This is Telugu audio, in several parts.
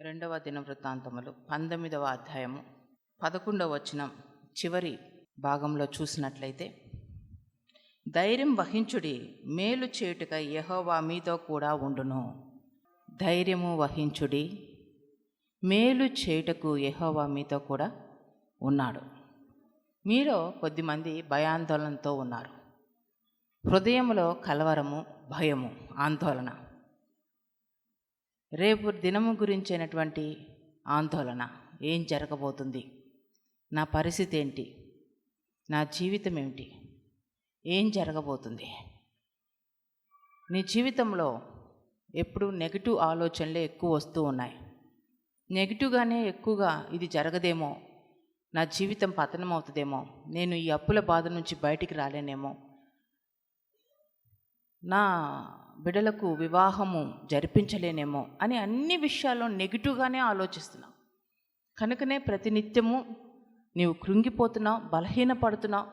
రెండవ దిన వృత్తాంతములు పంతొమ్మిదవ అధ్యాయము పదకొండవ వచనం చివరి భాగంలో చూసినట్లయితే ధైర్యం వహించుడి మేలు చేటుక యహోవా మీతో కూడా ఉండును. ధైర్యము వహించుడి మేలు చేయుటకు యహోవా మీతో కూడా ఉన్నాడు. మీలో కొద్దిమంది భయాందోళనతో ఉన్నారు. హృదయంలో కలవరము భయము ఆందోళన. రేపు దినము గురించినటువంటి ఆందోళన ఏం జరగబోతుంది? నా పరిస్థితి ఏంటి? నా జీవితం ఏమిటి? ఏం జరగబోతుంది? నీ జీవితంలో ఎప్పుడు నెగిటివ్ ఆలోచనలే ఎక్కువ వస్తూ ఉన్నాయి. నెగిటివ్గానే ఎక్కువగా ఇది జరగదేమో? నా జీవితం పతనం అవుతుందేమో నేను ఈ అప్పుల బాధ నుంచి బయటికి రాలేనేమో? నా బిడలకు వివాహము జరిపించలేనేమో అని అన్ని విషయాల్లో నెగిటివ్గానే ఆలోచిస్తున్నావు కనుకనే ప్రతినిత్యము నీవు కృంగిపోతున్నావు బలహీనపడుతున్నావు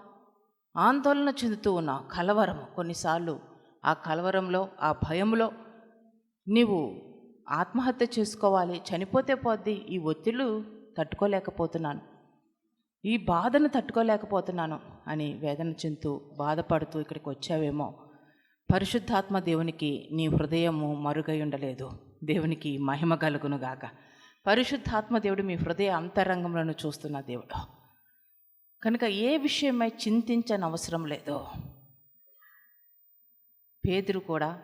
ఆందోళన చెందుతూ ఉన్నావు కలవరము కొన్నిసార్లు ఆ కలవరంలో ఆ భయంలో నీవు ఆత్మహత్య చేసుకోవాలి చనిపోతే పోద్ది ఈ ఒత్తిళ్ళు తట్టుకోలేకపోతున్నాను ఈ బాధను తట్టుకోలేకపోతున్నాను అని వేదన చెందుతూ బాధపడుతూ ఇక్కడికి వచ్చావేమో పరిశుద్ధాత్మ దేవునికి నీ హృదయము మరుగై ఉండలేదు. దేవునికి మహిమ కలుగునుగాక. పరిశుద్ధాత్మ దేవుడు మీ హృదయ అంతరంగంలో చూస్తున్న దేవుడు. కనుక ఏ విషయమై చింతించని అవసరం లేదు పేదరు కూడా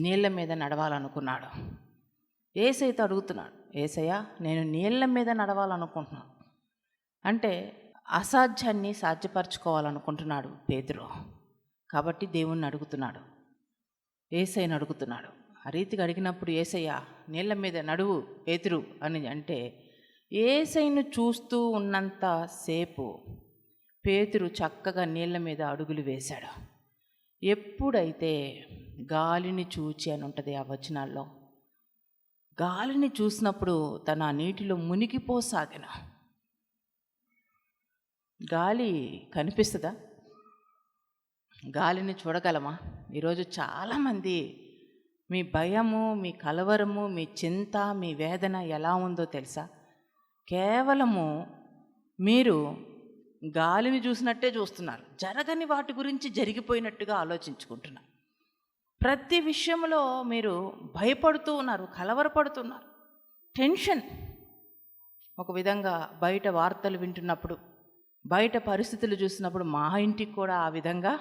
నీళ్ళ మీద నడవాలనుకున్నాడు. ఏసైతే అడుగుతున్నాడు ఏసయ్య నేను నీళ్ళ మీద నడవాలనుకుంటున్నాను. అంటే అసాధ్యాన్ని సాధ్యపరచుకోవాలనుకుంటున్నాడు పేదరు కాబట్టి దేవుణ్ణి అడుగుతున్నాడు. ఏసైని అడుగుతున్నాడు. ఆ రీతిగా అడిగినప్పుడు ఏసయ్య నీళ్ళ మీద నడువు పేతురు అని అంటే ఏసైను చూస్తూ ఉన్నంత సేపు పేతురు చక్కగా నీళ్ళ మీద అడుగులు వేశాడు. ఎప్పుడైతే గాలిని చూచి అని ఉంటుంది ఆ వచనాల్లో గాలిని చూసినప్పుడు తన నీటిలో మునిగిపోసాగిన. గాలి కనిపిస్తుందా? గాలిని చూడగలమా? ఈరోజు చాలామంది మీ భయము మీ కలవరము మీ చింత మీ వేదన ఎలా ఉందో తెలుసా? కేవలము మీరు గాలిని చూసినట్టే చూస్తున్నారు. జరగని వాటి గురించి జరిగిపోయినట్టుగా ఆలోచించుకుంటున్నారు. ప్రతి విషయంలో మీరు భయపడుతూ ఉన్నారు కలవరపడుతున్నారు. టెన్షన్. ఒక విధంగా బయట వార్తలు వింటున్నప్పుడు బయట పరిస్థితులు చూసినప్పుడు మా ఇంటికి కూడా ఆ విధంగా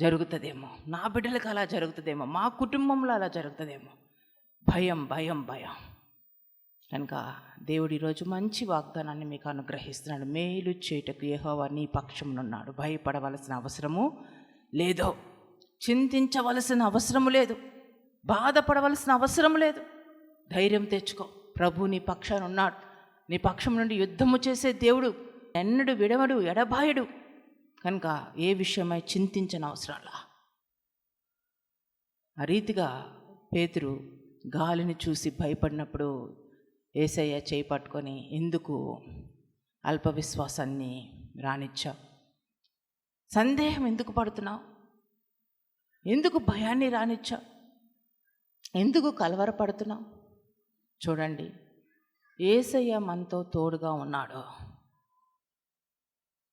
జరుగుతుందేమో. నా బిడ్డలకు అలా జరుగుతుందేమో. మా కుటుంబంలో అలా జరుగుతుందేమో. భయం భయం భయం. కనుక దేవుడు ఈరోజు మంచి వాగ్దానాన్ని మీకు అనుగ్రహిస్తున్నాడు. మేలు చేయుటకు యెహోవా నీ పక్షమునున్నాడు. భయపడవలసిన అవసరము లేదో. చింతించవలసిన అవసరము లేదు. బాధపడవలసిన అవసరం లేదు. ధైర్యం తెచ్చుకో. ప్రభు నీ పక్షాన ఉన్నాడు నీ పక్షం నుండి యుద్ధము చేసే దేవుడు ఎన్నడు విడవడు ఎడబాయడు. కనుక ఏ విషయమై చింతించని అవసరాలా? ఆ రీతిగా పేతురు గాలిని చూసి భయపడినప్పుడు ఏసయ్య చేయి పట్టుకొని ఎందుకు అల్ప విశ్వాసాన్ని రానిచ్చావు? సందేహం ఎందుకు పడుతున్నావు? ఎందుకు భయాన్ని రానిచ్చావు? ఎందుకు కలవరపడుతున్నావు? చూడండి ఏసయ్య మనతో తోడుగా ఉన్నాడు.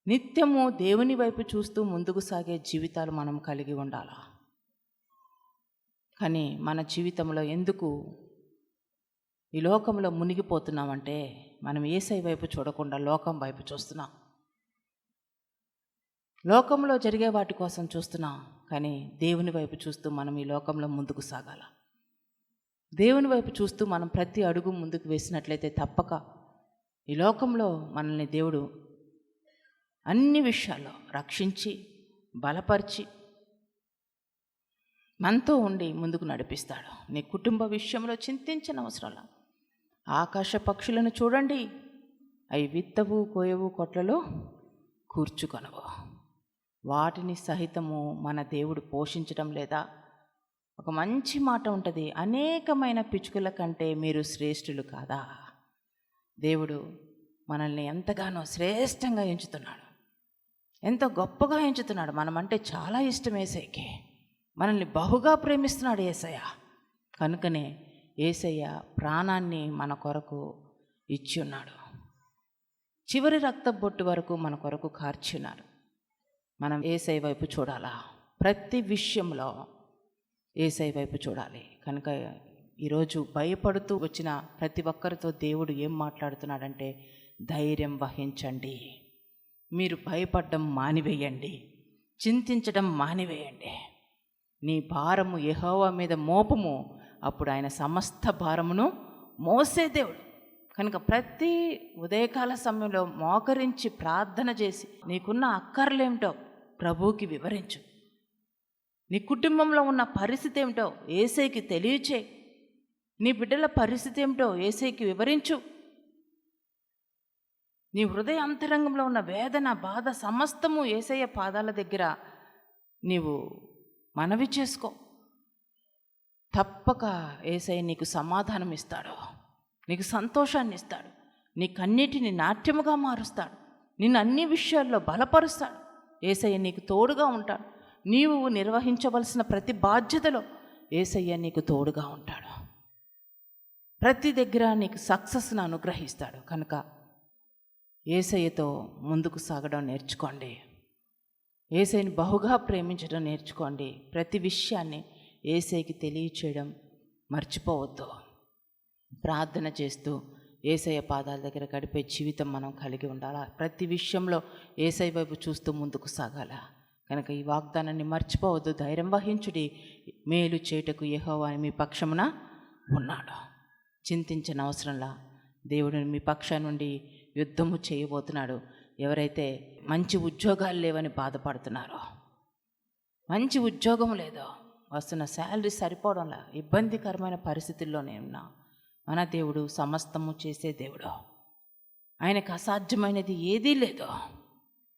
నిత్యము దేవుని వైపు చూస్తూ ముందుకు సాగే జీవితాలు మనం కలిగి ఉండాలా? కానీ మన జీవితంలో ఎందుకు ఈ లోకంలో మునిగిపోతున్నామంటే మనం ఏసై వైపు చూడకుండా లోకం వైపు చూస్తున్నాం. లోకంలో జరిగే వాటి కోసం చూస్తున్నాం కానీ దేవుని వైపు చూస్తూ మనం ఈ లోకంలో ముందుకు సాగాల? దేవుని వైపు చూస్తూ మనం ప్రతి అడుగు ముందుకు వేసినట్లయితే తప్పక ఈ లోకంలో మనల్ని దేవుడు అన్ని విషయాల్లో రక్షించి బలపరిచి మనతో ఉండి ముందుకు నడిపిస్తాడు. నీ కుటుంబ విషయంలో చింతించిన అవసరాల ఆకాశ పక్షులను చూడండి. అవి విత్తవు కోయవు కొట్లలో కూర్చుకొనవు. వాటిని సహితము మన దేవుడు పోషించడం లేదా? ఒక మంచి మాట ఉంటుంది. అనేకమైన పిచ్చుకల కంటే మీరు శ్రేష్ఠులు కాదా? దేవుడు మనల్ని ఎంతగానో శ్రేష్టంగా ఎంచుతున్నాడు. ఎంతో గొప్పగా ఎంచుతున్నాడు. మనమంటే చాలా ఇష్టం ఏసైకి. మనల్ని బహుగా ప్రేమిస్తున్నాడు ఏసయ్య. కనుకనే ఏసయ్య ప్రాణాన్ని మన కొరకు ఇచ్చి ఉన్నాడు చివరి రక్త బొట్టు వరకు మన కొరకు కార్చున్నారు మనం ఏసై వైపు చూడాలా? ప్రతి విషయంలో ఏసై వైపు చూడాలి. కనుక ఈరోజు భయపడుతూ వచ్చిన ప్రతి ఒక్కరితో దేవుడు ఏం మాట్లాడుతున్నాడంటే ధైర్యం వహించండి. మీరు భయపడడం మానివేయండి. చింతించడం మానివేయండి. నీ భారము యహోవా మీద మోపము అప్పుడు ఆయన సమస్త భారమును మోసే దేవుడు. కనుక ప్రతి ఉదయకాల సమయంలో మోకరించి ప్రార్థన చేసి నీకున్న అక్కర్లేమిటో ప్రభువుకి వివరించు. నీ కుటుంబంలో ఉన్న పరిస్థితి ఏమిటో ఏసైకి తెలియచే నీ బిడ్డల పరిస్థితి ఏమిటో ఏసైకి వివరించు. నీ హృదయ అంతరంగంలో ఉన్న వేదన బాధ సమస్తము ఏసయ్య పాదాల దగ్గర నీవు మనవి చేసుకో. తప్పక ఏసయ్య నీకు సమాధానం ఇస్తాడు. నీకు సంతోషాన్ని ఇస్తాడు. నీ కన్నిటిని నాట్యముగా మారుస్తాడు. నిన్ను అన్ని విషయాల్లో బలపరుస్తాడు. ఏసయ్య నీకు తోడుగా ఉంటాడు. నీవు నిర్వహించవలసిన ప్రతి బాధ్యతలో ఏసయ్య నీకు తోడుగా ఉంటాడు. ప్రతి దగ్గర నీకు సక్సెస్ను అనుగ్రహిస్తాడు. కనుక ఏసయ్యతో ముందుకు సాగడం నేర్చుకోండి. ఏసైని బహుగా ప్రేమించడం నేర్చుకోండి. ప్రతి విషయాన్ని ఏసైకి తెలియచేయడం మర్చిపోవద్దు. ప్రార్థన చేస్తూ ఏసయ్య పాదాల దగ్గర గడిపే జీవితం మనం కలిగి ఉండాలా? ప్రతి విషయంలో ఏసై వైపు చూస్తూ ముందుకు సాగాల? కనుక ఈ వాగ్దానాన్ని మర్చిపోవద్దు. ధైర్యం వహించుడి. మేలు చేటకు అని మీ పక్షమున ఉన్నాడు. చింతించిన అవసరంలా దేవుడిని మీ పక్ష నుండి యుద్ధము చేయబోతున్నాడు. ఎవరైతే మంచి ఉద్యోగాలు లేవని బాధపడుతున్నారో మంచి ఉద్యోగం లేదో వస్తున్న శాలరీ సరిపోవడంలా ఇబ్బందికరమైన పరిస్థితుల్లోనే ఉన్నా మన దేవుడు సమస్తము చేసే దేవుడు. ఆయనకు అసాధ్యమైనది ఏదీ లేదు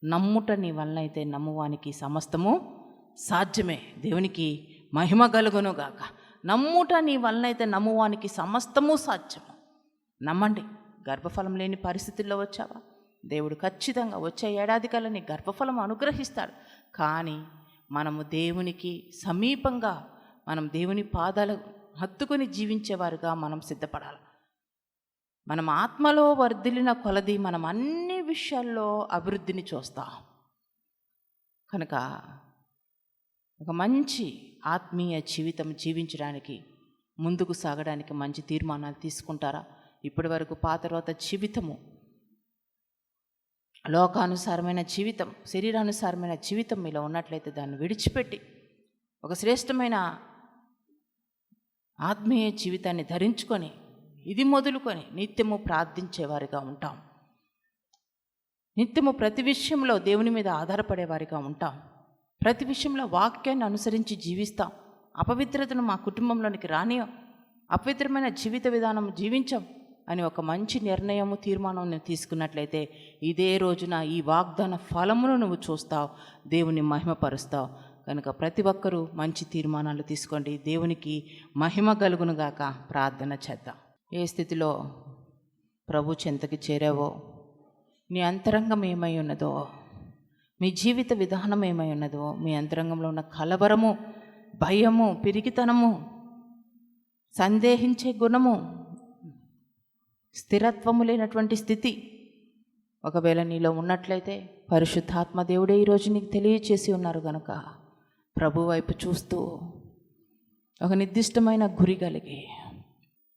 నమ్ముట నీ వలన అయితే నమ్మువానికి సమస్తము సాధ్యమే. దేవునికి మహిమ కలుగును గాక. నమ్ముట నీ వలన అయితే నమ్మువానికి సమస్తము సాధ్యము. నమ్మండి. గర్భఫలం లేని పరిస్థితుల్లో వచ్చావా? దేవుడు ఖచ్చితంగా వచ్చే ఏడాది కల్లా నీ గర్భఫలం అనుగ్రహిస్తాడు. కానీ మనము దేవునికి సమీపంగా మనం దేవుని పాదాలు హత్తుకొని జీవించేవారుగా మనం సిద్ధపడాలి. మనం ఆత్మలో వర్ధిలిన కొలది మనం అన్ని విషయాల్లో అభివృద్ధిని చూస్తాం. కనుక ఒక మంచి ఆత్మీయ జీవితం జీవించడానికి ముందుకు సాగడానికి మంచి తీర్మానాలు తీసుకుంటారా? ఇప్పటి వరకు పాత తర్వాత జీవితము. లోకానుసారమైన జీవితం శరీరానుసారమైన జీవితం మీలో ఉన్నట్లయితే దాన్ని విడిచిపెట్టి ఒక శ్రేష్టమైన ఆత్మీయ జీవితాన్ని ధరించుకొని ఇది మొదలుకొని నిత్యము ప్రార్థించేవారిగా ఉంటాం. నిత్యము ప్రతి విషయంలో దేవుని మీద ఆధారపడేవారిగా ఉంటాం. ప్రతి విషయంలో వాక్యాన్ని అనుసరించి జీవిస్తాం. అపవిత్రతను మా కుటుంబంలోనికి రానియం. అపవిత్రమైన జీవిత విధానం జీవించాం. అని ఒక మంచి నిర్ణయము తీర్మానం నువ్వు తీసుకున్నట్లయితే ఇదే రోజున ఈ వాగ్దాన ఫలమును నువ్వు చూస్తావు దేవుని మహిమపరుస్తావు. కనుక ప్రతి ఒక్కరూ మంచి తీర్మానాలు తీసుకోండి. దేవునికి మహిమ కలుగునుగాక ప్రార్థన చేద్దాం. ఏ స్థితిలో ప్రభు చెంతకి చేరావో నీ అంతరంగం ఏమై ఉన్నదో మీ జీవిత విధానం ఏమై ఉన్నదో మీ అంతరంగంలో ఉన్న కలవరము భయము పిరికితనము సందేహించే గుణము స్థిరత్వము లేనటువంటి స్థితి. ఒకవేళ నీలో ఉన్నట్లయితే పరిశుద్ధాత్మ దేవుడే ఈరోజు నీకు తెలియచేసి ఉన్నారు గనుక. ప్రభు వైపు చూస్తూ ఒక నిర్దిష్టమైన గురి కలిగి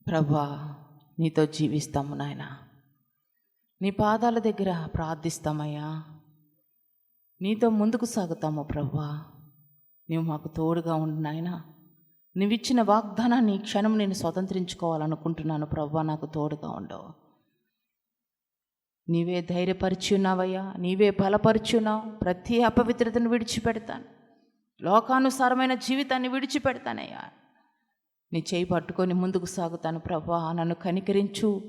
ప్రభా నీతో జీవిస్తాము నాయన. నీ పాదాల దగ్గర ప్రార్థిస్తామయ్యా. నీతో ముందుకు సాగుతాము ప్రభా. నీవు మాకు తోడుగా ఉండు నాయనా. నువ్విచ్చిన వాగ్దానాన్ని క్షణం నేను స్వతంత్రించుకోవాలనుకుంటున్నాను. ప్రవ్వా నాకు తోడుగా ఉండవు నీవే ధైర్యపరిచి ఉన్నావయ్యా. నీవే బలపరిచి ఉన్నావు. ప్రతి అపవిత్రతను విడిచిపెడతాను. లోకానుసారమైన జీవితాన్ని విడిచిపెడతానయ్యా. నీ చేయి పట్టుకొని ముందుకు సాగుతాను ప్రభా నన్ను కనికరించు.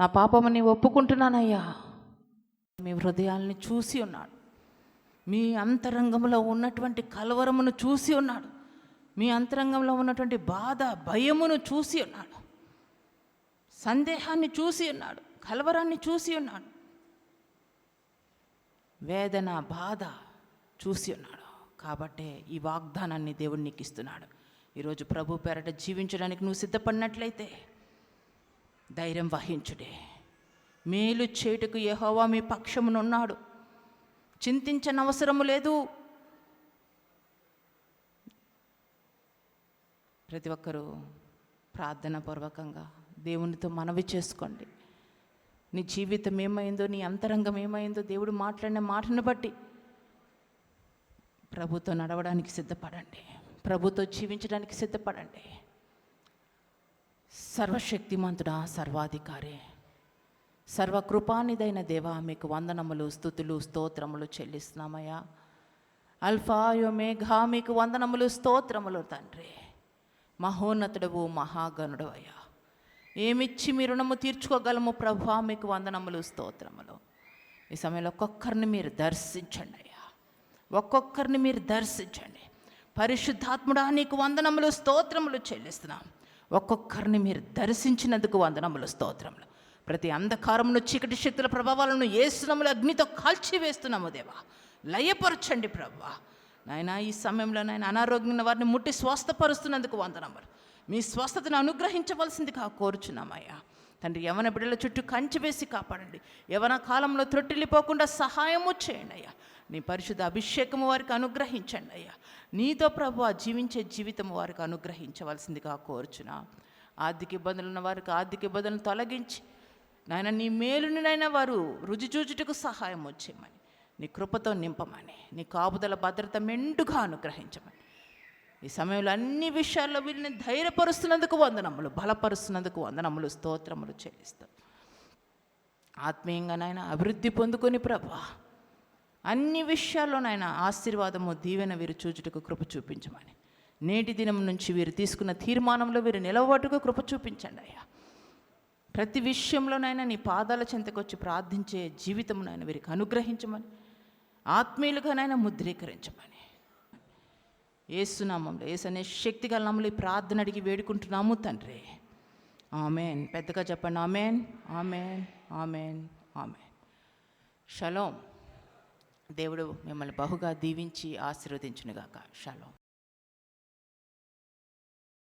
నా పాపమని ఒప్పుకుంటున్నానయ్యా. మీ హృదయాల్ని చూసి ఉన్నాడు. మీ అంతరంగంలో ఉన్నటువంటి కలవరమును చూసి ఉన్నాడు. మీ అంతరంగంలో ఉన్నటువంటి బాధ భయమును చూసి ఉన్నాడు. సందేహాన్ని చూసి ఉన్నాడు. కలవరాన్ని చూసి ఉన్నాడు. వేదన బాధ చూసి ఉన్నాడు. కాబట్టే ఈ వాగ్దానాన్ని దేవుడు నీకు ఇస్తున్నాడు. ఈరోజు ప్రభు పేరట జీవించడానికి నువ్వు సిద్ధపడినట్లయితే ధైర్యం వహించుడే. మేలు చేటుకు యహోవా మీ పక్షమునున్నాడు. చింతించనవసరము లేదు. ప్రతి ఒక్కరూ ప్రార్థన పూర్వకంగా దేవునితో మనవి చేసుకోండి. నీ జీవితం ఏమైందో నీ అంతరంగం ఏమైందో దేవుడు మాట్లాడిన మాటను బట్టి ప్రభుతో నడవడానికి సిద్ధపడండి. ప్రభుతో జీవించడానికి సిద్ధపడండి. సర్వశక్తిమంతుడా సర్వాధికారి సర్వకృపానిదైన దేవా మీకు వందనములు స్థుతులు స్తోత్రములు చెల్లిస్తున్నామయ్యా. అల్ఫాయో మేఘా మీకు వందనములు స్తోత్రములు తండ్రి. మహోన్నతుడవు మహాగణుడు అయ్యా ఏమిచ్చి మీ రుణము తీర్చుకోగలము ప్రభా? మీకు వందనములు స్తోత్రములు. ఈ సమయంలో ఒక్కొక్కరిని మీరు దర్శించండి అయ్యా. ఒక్కొక్కరిని మీరు దర్శించండి. పరిశుద్ధాత్ముడా నీకు వందనములు స్తోత్రములు చెల్లిస్తున్నాం. ఒక్కొక్కరిని మీరు దర్శించినందుకు వందనములు స్తోత్రములు. ప్రతి అంధకారమును చీకటి శక్తుల ప్రభావాలను ఏసునములు అగ్నితో కాల్చి వేస్తున్నాము దేవా. లయపరచండి ప్రభా. నాయన ఈ సమయంలో నాయన అనారోగ్యమైన వారిని ముట్టి స్వస్థపరుస్తున్నందుకు వందనములు మీ స్వస్థతను అనుగ్రహించవలసిందిగా కోరుచున్నామయ్యా. తండ్రి యవన బిడ్డల చుట్టూ కంచి వేసి కాపాడండి. యవన కాలంలో త్రొట్టిల్లిపోకుండా సహాయము చేయండి అయ్యా. నీ పరిశుద్ధ అభిషేకము వారికి అనుగ్రహించండి అయ్యా. నీతో ప్రభు జీవించే జీవితం వారికి అనుగ్రహించవలసిందిగా కోరుచున్నా. ఆర్థిక ఇబ్బందులు ఉన్న వారికి ఆర్థిక ఇబ్బందులను తొలగించి నాయన నీ మేలుని నైనా వారు రుచి చూచుటకు సహాయం వచ్చేయమని నీ కృపతో నింపమని నీ కాపుదల భద్రత మెండుగా అనుగ్రహించమని. ఈ సమయంలో అన్ని విషయాల్లో వీరిని ధైర్యపరుస్తున్నందుకు వందనములు బలపరుస్తున్నందుకు వందనములు స్తోత్రములు చెల్లిస్తాం. ఆత్మీయంగా అభివృద్ధి పొందుకొని ప్రభా అన్ని విషయాల్లోనైనా ఆశీర్వాదము దీవెన వీరు చూచుటకు కృప చూపించమని. నేటి దినం నుంచి వీరు తీసుకున్న తీర్మానంలో వీరు నిలవట్టుకు కృప చూపించండి అయ్యా. ప్రతి విషయంలోనైనా నీ పాదాల చెంతకొచ్చి ప్రార్థించే జీవితమునైనా వీరికి అనుగ్రహించమని. ఆత్మీయులుగానైనా ముద్రీకరించమని. ఏసునామంలో ఏసనే శక్తి గల నమ్మలు ఈ ప్రార్థన అడిగి వేడుకుంటున్నాము తండ్రి. ఆమెన్. పెద్దగా చెప్పండి ఆమెన్ ఆమెన్ ఆమెన్ ఆమెన్. షలోం. దేవుడు మిమ్మల్ని బహుగా దీవించి ఆశీర్వదించునుగాక. షలోం.